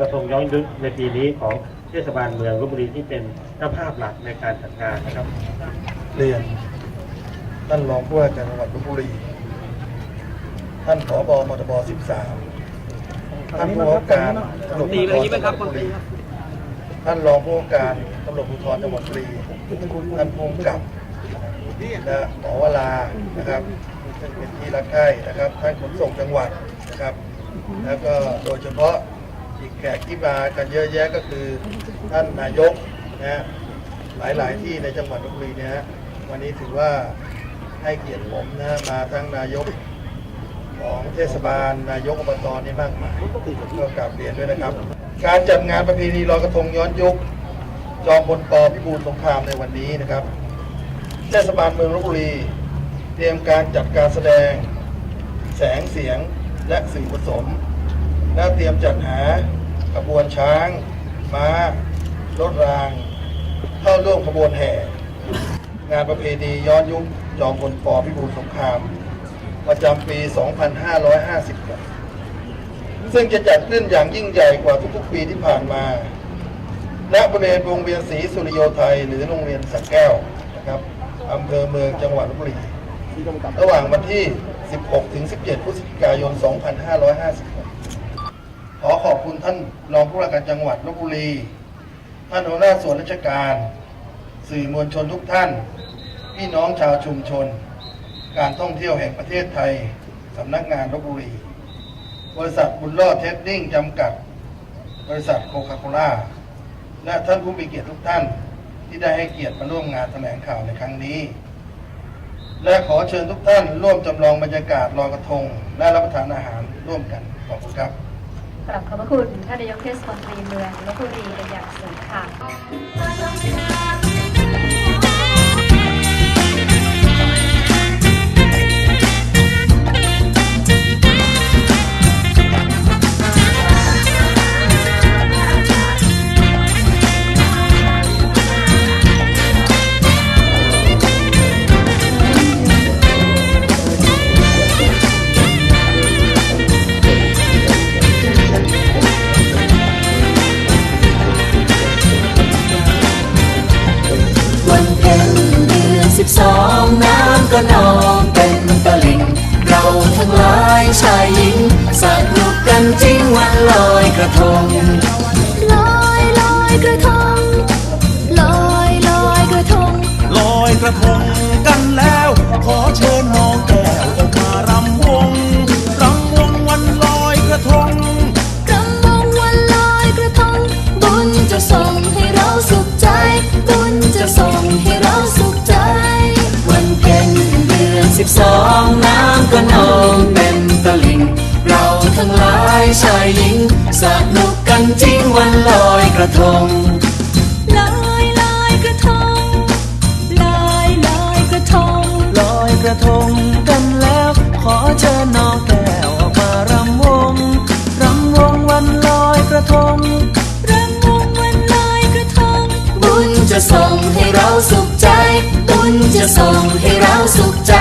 กระทรวงย้อนยุกในปีนี้ของเทศบาลเมืองลบบุรีที่เป็นเจ้าภาพหลักในการจัดงานนะครับ เรียนท่านรองผู้ว่าการจังหวัดลบบุรี ท่านผอบมทบ13 ท่านผู้ว่าการตำรวจภูธรจังหวัดลบบุรีท่านรองผู้ว่าการตำรวจภูธรจังหวัดลบบุรีท่านผู้กำกับและหมอวลานะครับซึ่งเป็นที่รักใคร่นะครับท่านขนส่งจังหวัดนะครับ แล้วก็โดยเฉพาะ อีกแขกที่มากันเยอะแยะก็คือท่านนายกนะฮะหลายๆที่ในจังหวัดลบบุรีเนี่ยฮะวันนี้ถือว่าให้เกียรติผมนะฮะมาทั้งนายกของเทศบาลนายกอบตนี่มากมายก็กราบเรียนด้วยนะครับ การจัดงานประเพณีลอยกระทงย้อนยุค จอมพลปพิบูลสงครามในวันนี้นะครับ เทศบาลเมืองลบบุรี เตรียมการจัดการแสดง แสงเสียงและสื่อผสม และเตรียมจัดหาขบวนช้าง ม้า รถราง เข้าร่วมขบวนแห่ งานประเพณีย้อนยุคจอมพลปพิบูลสงคราม ประจำปี 2556ซึ่งจะจัดขึ้นอย่างยิ่งใหญ่กว่าทุกๆปีที่ผ่านมาณบริเวณวงเวียนศรีสุริโยไทย หรือโรงเรียนสักแก้วนะครับอำเภอเมืองจังหวัดลบบุรีระหว่างวันที่ 16 ถึง 17 พฤศจิกายน 2556 ขอขอบคุณท่านรองผู้ว่าการจังหวัดลบบุรี ท่านหัวหน้าส่วนราชการ สื่อมวลชนทุกท่าน พี่น้องชาวชุมชน การท่องเที่ยวแห่งประเทศไทยสำนักงานลบบุรี บริษัทบุญรอดเทสติ้งจำกัด บริษัทโคคาโคล่าและท่านผู้มีเกียรติทุกท่าน ที่ได้ให้เกียรติมาร่วมงานแถลงข่าวในครั้งนี้ และขอเชิญทุกท่านร่วมจำลองบรรยากาศลอยกระทง และรับประทานอาหารร่วมกันขอบคุณครับ กลับขอบพระคุณท่านนายกเทศมนตรีเมืองลบบุรีเป็นอย่างสูงค่ะ สิบสองน้ำก็นองเป็นตะลิ่ง เราทั้งหลายชายหญิงสนุกกันจริงวันลอยกระทง ลอยลอยกระทง ลอยลอยกระทง ลอยกระทงกันแล้ว ขอเชิญน้องแก้วออกมารำวงรำวงวันลอยกระทงรำวงวันลอยกระทงบุญจะส่งให้ สิบสองน้ำก็นองเป็นตะลิ่ง เราทั้งหลายชายหญิงสนุกกันจริงวันลอยกระทง จะส่งให้เราสุขใจ